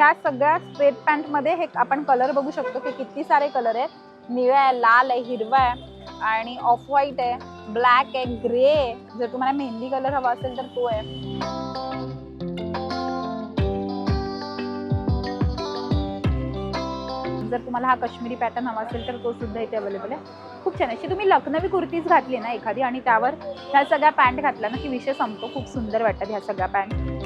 ह्या सगळ्या स्ट्रेट पॅन्टमध्ये हे आपण कलर बघू शकतो की किती सारे कलर आहेत. निळा आहे लाल आहे हिरवा आहे आणि ऑफ व्हाईट आहे ब्लॅक आहे ग्रे आहे. जर तुम्हाला मेहंदी कलर हवा असेल तर तो आहे. जर तुम्हाला हा काश्मीरी पॅटर्न हवा असेल तर तो सुद्धा इथे अवेलेबल आहे. खूप छान अशी तुम्ही लखनवी कुर्तीज घातली ना एखादी आणि त्यावर ह्या सगळ्या पॅन्ट घातला ना की विषय संपतो. खूप सुंदर वाटतात ह्या सगळ्या पॅन्ट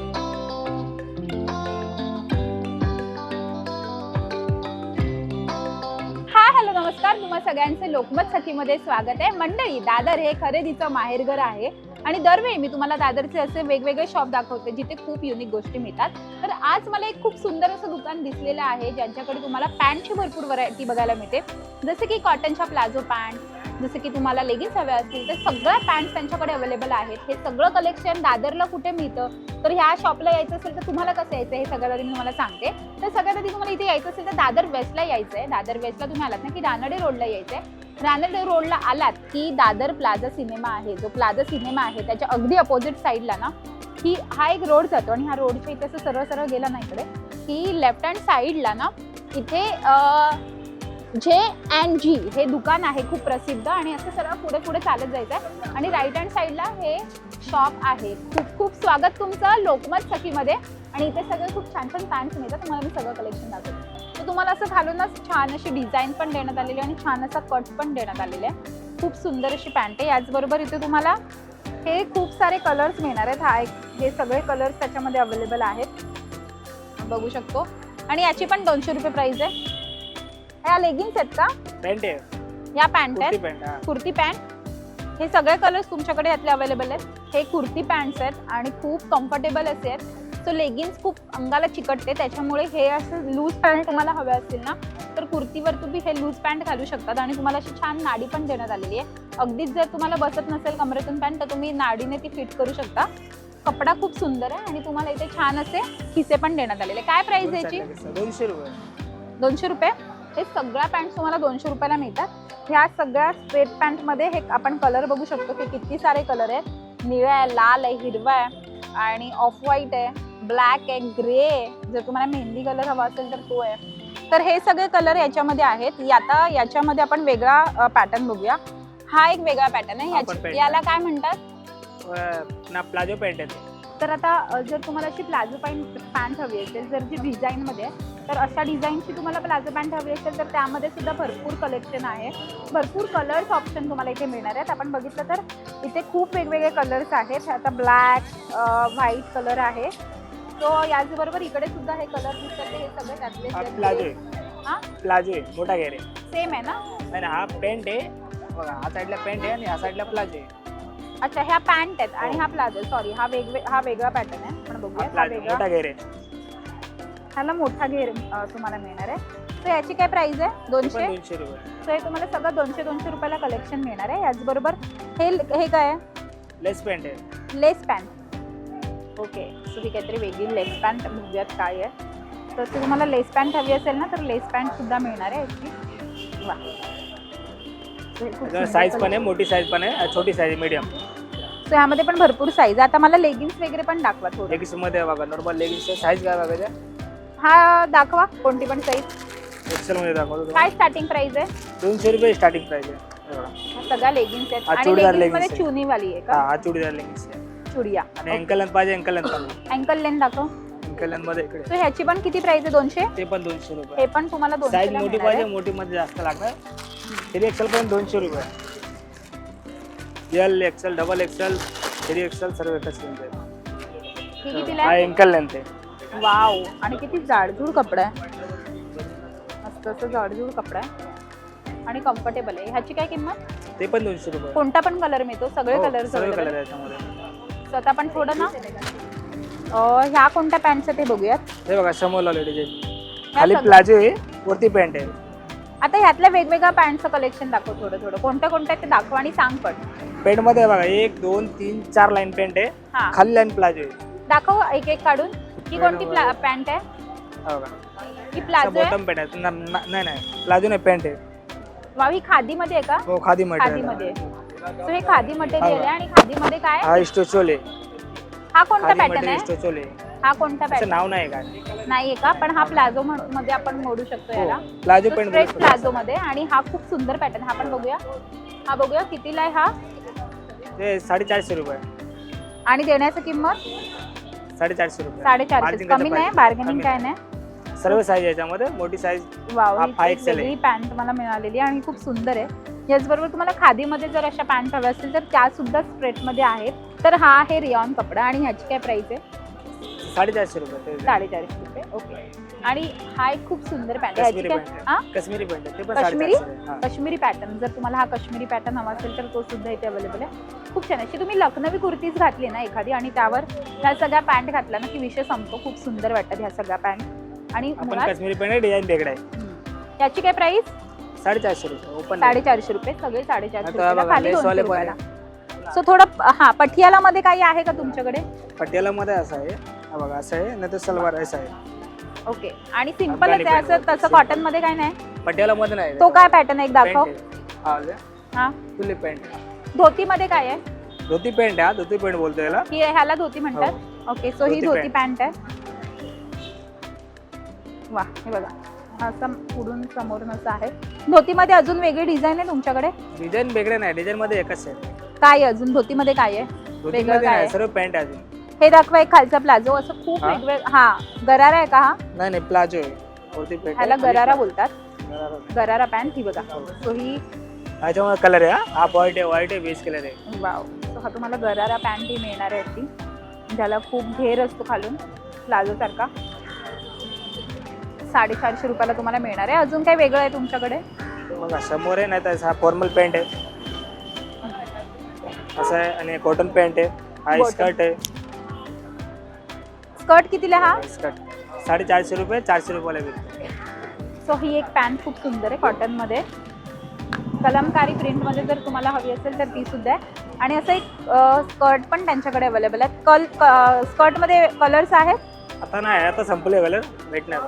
नमस्कार तुम्हा सगळ्यांचे लोकमत सखीमध्ये स्वागत आहे. मंडळी दादर हे खरेदीचं माहेरघर आहे. आणि दरवेळी मी तुम्हाला दादरचे असे वेगवेगळे शॉप दाखवते जिथे खूप युनिक गोष्टी मिळतात. तर आज मला एक खूप सुंदर असं दुकान दिसलेलं आहे ज्यांच्याकडे तुम्हाला पॅन्टची भरपूर व्हरायटी बघायला मिळते. जसं की कॉटनच्या प्लाझो पॅन्ट जसं की तुम्हाला लेगिन्स हव्या असतील तर सगळ्या पॅन्ट त्यांच्याकडे अवेलेबल आहेत. हे सगळं कलेक्शन दादरला कुठे मिळतं? तर ह्या शॉपला यायचं असेल तर तुम्हाला कसं यायचं हे सगळ्यात आधी मी तुम्हाला सांगते. तर सगळ्यात आधी तुम्हाला इथे यायचं असेल तर दादर वेस्टला यायचं आहे दादर वेस्टला तुम्ही आलात ना की रानडे रोडला यायचं आहे रानडे रोडला आलात की दादर प्लाझा सिनेमा आहे. जो प्लाझा सिनेमा आहे त्याच्या अगदी अपोजिट साईडला ना की हा एक रोड जातो आणि ह्या रोडच्या इथे असं सरळ सरळ गेला ना इकडे की लेफ्ट हँड साईडला ना इथे जे अँड जी हे दुकान आहे खूप प्रसिद्ध आणि असं सरळ पुढे पुढे चालत जायचं आहे आणि राईट हँड साईडला हे शॉप आहे. खूप खूप स्वागत तुमचं लोकमत सखीमध्ये. आणि इथे सगळे खूप छान छान पॅन्ट्स मिळतात. तुम्हाला मी सगळं कलेक्शन दाखवते. तर तुम्हाला असं घालूनच छान अशी डिझाईन पण देण्यात आलेली आहे आणि छान असा कट पण देण्यात आलेला आहे. खूप सुंदर अशी पॅन्ट आहे. याचबरोबर इथे तुम्हाला हे खूप सारे कलर्स मिळणार आहेत. हा एक हे सगळे कलर्स त्याच्यामध्ये अवेलेबल आहेत. बघू शकतो. आणि याची पण दोनशे रुपये प्राइस आहे. ह्या लेगिन्स आहेत का? पॅन्ट आहे. या पॅन्ट कुर्ती आहेत हा. कुर्ती पॅन्ट हे सगळे कलर्स तुमच्याकडे यातले अवेलेबल आहेत. हे कुर्ती पॅन्ट्स आहेत आणि खूप कम्फर्टेबल असे आहेत. सो लेगिन्स खूप अंगाला चिकटते त्याच्यामुळे हे असं लूज पॅन्ट तुम्हाला हवे असतील ना तर कुर्तीवर तुम्ही हे लूज पॅन्ट घालू शकतात आणि तुम्हाला अशी छान नाडी पण देण्यात आलेली आहे. अगदीच जर तुम्हाला बसत नसेल कमरेतून पॅन्ट तर तुम्ही नाडीने ती फिट करू शकता. कपडा खूप सुंदर आहे आणि तुम्हाला इथे छान असे खिसे पण देण्यात आलेले. काय प्राइस याची? दोनशे रुपये. दोनशे रुपये. हे सगळ्या पॅन्ट तुम्हाला दोनशे रुपयाला मिळतात. ह्या सगळ्या स्ट्रेट पॅन्टमध्ये हे आपण कलर बघू शकतो की किती सारे कलर आहेत. निळा आहे लाल आहे हिरवा आहे आणि ऑफ व्हाईट आहे. ब्लॅक आहे ग्रे आहे जर तुम्हाला मेहंदी कलर हवा असेल तर तो आहे. तर हे सगळे कलर याच्यामध्ये आहेत. आता याच्यामध्ये आपण वेगळा पॅटर्न बघूया. हा एक वेगळा पॅटर्न आहे. याला काय म्हणतात? ना प्लाझो पॅन्ट. तर आता जर तुम्हाला अशी प्लाझो पॅन्ट पॅन्ट हवी असेल जर जी डिझाईनमध्ये तर अशा डिझाईनची तुम्हाला प्लाझो पॅन्ट हवी असेल तर त्यामध्ये सुद्धा भरपूर कलेक्शन आहे. भरपूर कलर्स ऑप्शन तुम्हाला इथे मिळणार आहेत. आपण बघितलं तर इथे खूप वेगवेगळे कलर्स आहेत. आता ब्लॅक व्हाईट कलर आहे. सो याचबरोबर इकडे सुद्धा हे कलर दिसतात ते हे सगळे हा आहे हा? प्लाझो आहे मोठा घेरे सेम आहे ना? नाही नाही, हा पॅन्ट आहे. बघा हा साईडला पॅन्ट आहे आणि ह्या साईडला प्लाझो आहे. अच्छा ह्या पॅन्ट आहेत आणि हो. हा प्लाझो सॉरी हा वेगवे हा वेगळा पॅटर्न आहे. आपण हा बघूया हा वेगळा. मोठा घेरे ह्याला मोठा घेर अ, तुम्हाला मिळणार आहे. तर याची काय प्राइस आहे? ते दोनशे? पण दोनशे रुपये. सो हे तुम्हाला सगळं दोनशे दोनशे रुपयाला कलेक्शन मिळणार आहे. याचबरोबर हे हे काय आहे? लेस पॅन्ट आहे. लेस पॅन्ट ओके सो ही काहीतरी वेगळी लेस पॅन्ट बघूयात काय आहे. तर ती तुम्हाला लेस पॅन्ट हवी असेल ना तर लेस पॅन्ट सुद्धा मिळणार आहे याची. वा. हे साईज पण आहे. मोठी साईज पण आहे छोटी साईज मीडियम So ह्यामध्ये पण भरपूर साईज आता मला लेगिन्स वगैरे पण दाखवा थोडं. लेगिन्समध्ये बघा नॉर्मल लेगिन्स साईज काय बघायच्या हा दाखवा. कोणती पण साईज एक्सेल मध्ये दाखवतो काय. स्टार्टिंग प्राइस आहे? दोनशे रुपये स्टार्टिंग प्राइस आहे. सगळ्या लेगिन्स आहेत. हा, आणि चुडीदार लेगिन्समध्ये आहे. चुनी वाली आहे का? हा चुडीदार लेगिन्स आहे. चुडिया आणि अँकल लेंथ पाहिजे अँकल लेंथ पण अँकल लेन दाखव. अँकल लेंथमध्ये इकडे. ह्याची पण किती प्राइस आहे? दोनशे? ते पण दोनशे रुपये. हे पण तुम्हाला साईज दोनशे मोठी पाहिजे मोठी मध्ये जास्त लागणार. थ्री एक्सेल पर्यंत दोनशे रुपये. L XL double XL three XL सर्व एकच लेंथ ही कितीला हा आहे? अँकल लेंथ आहे वाव आणि किती जाडजूड कपडा आहे. मस्त असं जाडजूड कपडा आहे. आणि कम्फर्टेबल आहे. ह्याची काय किंमत? ते पण दोनशे रुपये. कोणता पण कलर मिळतो. सगळे हो, कलर सर्व कलर आहे त्याच्यामध्ये तर आता आपण थोडं ना अं, ह्या कोणत्या पॅन्टचं ते बघूयात. हे बघा समोर ह्या खाली प्लाझो आहे वरती पॅन्ट आहे. आता ह्यातल्या वेगवेगळ्या पॅन्टचं कलेक्शन दाखव थोडं थोडं. कोणत्या कोणत्या ते दाखव आणि सांग पण. पॅन्टमध्ये बघा एक दोन तीन चार लाईन पॅन्ट आहे. हा. खाली लाईन प्लाझो आहे. दाखव एक एक काढून. ही कोणती पॅन्ट आहे? हा बघा. ही प्लाझो आहे? बॉटम पॅन्ट आहे. ना- ना- नाही नाही. प्लाझो नाही पॅन्ट आहे. वाव ही खादी मध्ये आहे का? हो खादी मटेरियलमध्ये सो हे खादी मटेरियल आहे आणि खादी मध्ये काय? हा आहे हा कोणता खादी पॅटर्न मटेरियल आहे? आहे हा कोणता पॅटर्न? नाव नाही काय नाहीये का? पण हा प्लाझो मध्ये आपण मोडू शकतो याला. प्लाझो पॅन्ट स्ट्रेट प्लाझो मध्ये आणि हा खूप सुंदर पॅटर्न हा पण बघूया. हा बघूया कितीला आहे हा? ते साडेचारशे रुपये. आणि देण्याची किंमत? साडेचारशे रुपये. साडेचारशे Margin कमी नाही पाहिजे? बार्गेनिंग कमी काय नाही. सर्व साईज याच्यामध्ये मोठी साईज वाव हा एक. वेगळी पॅन्ट मला मिळालेली आहे आणि खूप सुंदर आहे. याचबरोबर तुम्हाला खादीमध्ये जर अशा पॅन्ट हव्या असतील तर त्या सुद्धा स्ट्रेटमध्ये आहेत. तर हा आहे रिऑन कपडा आणि ह्याची काय प्राइस आहे? साडेचारशे रुपये साडेचारशे रुपये ओके आणि हा एक खूप सुंदर काश्मीरी काय पॅन्ट आहे काश्मीरी पॅन्ट आहे ते पण काश्मीरी? साडेचारशे आहे. हा. काश्मीरी पॅटर्न जर तुम्हाला हा काश्मीरी पॅटर्न हवा असेल तर तो सुद्धा इथे अवेलेबल आहे. खूप छान. अशी तुम्ही लखनवी कुर्तीज घातली ना एखादी आणि त्यावर ह्या सगळ्या पॅन्ट घातल्या ना की विषय संपतो. खूप सुंदर वाटतात ह्या सगळ्या पॅन्ट आणि आपण मुळात काश्मीरी पॅन्ट डिझाईन वेगळं आहे. याची काय प्राइस साडेचारशे रुपये ओपन साडेचारशे रुपये सगळे साडेचारशे आता रुपयाला. बघा, खाली दोनशे लेसवाले पण रुपयाला. सो थोडं हा पटियाला मध्ये काही आहे का तुमच्याकडे? पटियाला मध्ये असं आहे. हा बघा असं आहे नाही तर सलवार असं आहे. ओके. आणि सिम्पलच अफगाणी आहे असं तसं. कॉटनमध्ये काय नाही? पटियाला मध्ये नाही. तो काय पॅटर्न एक दाखव. आहे. हा आलं. हा. तुली पॅन्ट धोती मध्ये काय आहे? धोती पॅन्ट आहे हा धोती पॅन्ट बोलतो याला. ही ह्याला धोती म्हणतात. ओके सो ही धोती धोती पॅन्ट आहे. वा हे बघा. असं पुढून समोरून असं आहे. धोतीमध्ये अजून वेगळी डिझाईन आहे तुमच्याकडे? डिझाईन वेगळे नाही डिझाईन मध्ये एकच आहे. काय आहे अजून? धोतीमध्ये काय आहे? वेगळं मध्ये काय नाही आहे? सर्व पॅन्ट आहे अजून. हे दाखवा एक खालचा प्लाझो. असं खूप हा? वेगवेग हा गरारा आहे का हा? नाही नाही प्लाझो आहे. वरती पॅन्ट ह्याला गरारा बोलतात. गरारा. पॅन्ट ही बघा. सो ही ह्याच्यामध्ये कलर आहे हा. हा व्हाईट आहे व्हाईट आहे बेस कलर आहे. वाव. सो हा तुम्हाला गरारा पॅन्ट ही मिळणार आहे ती ज्याला खूप घेर असतो खालून. प्लाझो सारखा. साडेचारशे रुपयाला तुम्हाला मिळणार आहे. अजून काय वेगळं आहे तुमच्याकडे? बघा समोर आहे नाही तर हा फॉर्मल पॅन्ट आहे. असं आहे आणि कॉटन पॅन्ट आहे. हा Cotton. स्कर्ट आहे. स्कर्ट कितीला हा? स्कर्ट साडेचारशे रुपये चारशे रुपयाला भेटतो सो ही एक पॅन्ट खूप सुंदर आहे कॉटनमध्ये कलमकारी प्रिंटमध्ये जर तुम्हाला हवी असेल तर ती सुद्धा आहे. आणि असं एक स्कर्ट पण त्यांच्याकडे अवेलेबल आहे कल स्कर्टमध्ये कलर्स आहेत? आता नाही आता संपले कलर भेटणार.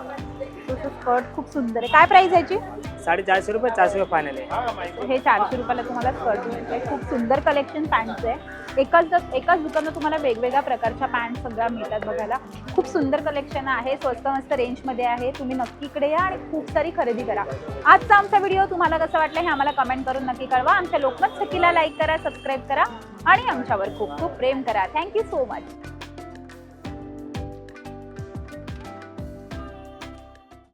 तसं स्कर्ट खूप सुंदर आहे. काय प्राइस याची? साडेचारशे रुपये चारशे रुपये फायनल आहे. हे चारशे रुपयाला तुम्हाला स्कर्ट मिळते खूप सुंदर कलेक्शन पॅन्टचं आहे. एकाच एकाच दुकानात तुम्हाला वेगवेगळ्या प्रकारच्या पॅन्ट सगळ्या मिळतात बघायला. खूप सुंदर कलेक्शन आहे. स्वस्त मस्त रेंजमध्ये आहे. तुम्ही नक्की इकडे या आणि खूप सारी खरेदी करा. आजचा आमचा व्हिडिओ तुम्हाला कसं वाटलं हे आम्हाला कमेंट करून नक्की कळवा. आमच्या लोकमत सखीला लाईक करा सबस्क्राईब करा आणि आमच्यावर खूप खूप प्रेम करा. Thank you so much